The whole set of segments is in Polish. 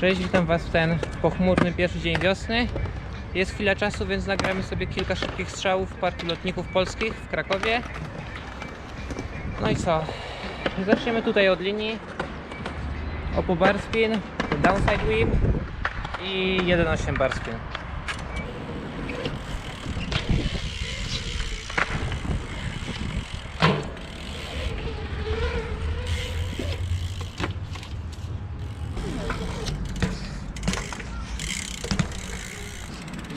Cześć, witam Was w ten pochmurny pierwszy dzień wiosny. Jest chwila czasu, więc nagramy sobie kilka szybkich strzałów partii lotników polskich w Krakowie. No i co? Zaczniemy tutaj od linii. Opo bar spin, downside whip i 1.8 bar spin.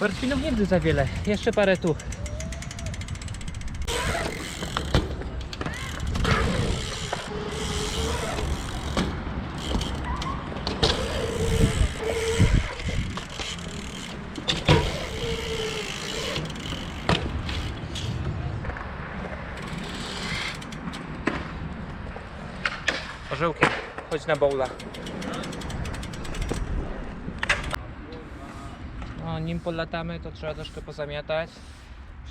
Nie będzie za wiele, jeszcze parę tu. Orzełkiem, chodź na bowla. No, nim polatamy, to trzeba troszkę pozamiatać.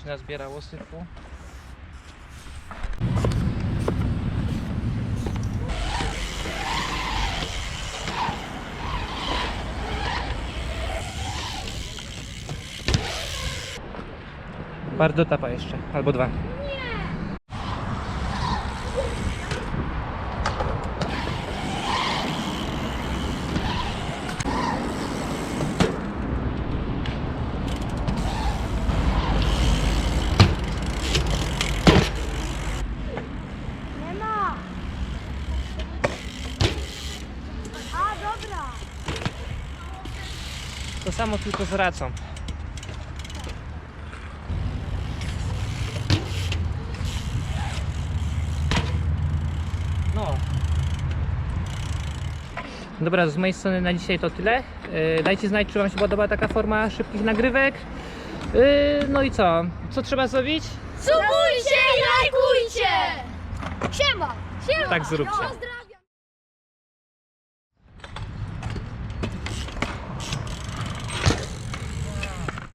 Się nazbierało syfu. Bardzo tapa jeszcze, albo dwa. To samo tylko z racą. No. Dobra, z mojej strony na dzisiaj to tyle. Yy, Dajcie znać, czy Wam się podoba taka forma szybkich nagrywek. Yy, No i co? Co trzeba zrobić? Subujcie i lajkujcie. Siema. Siema. Tak zróbcie. Pozdrawiam.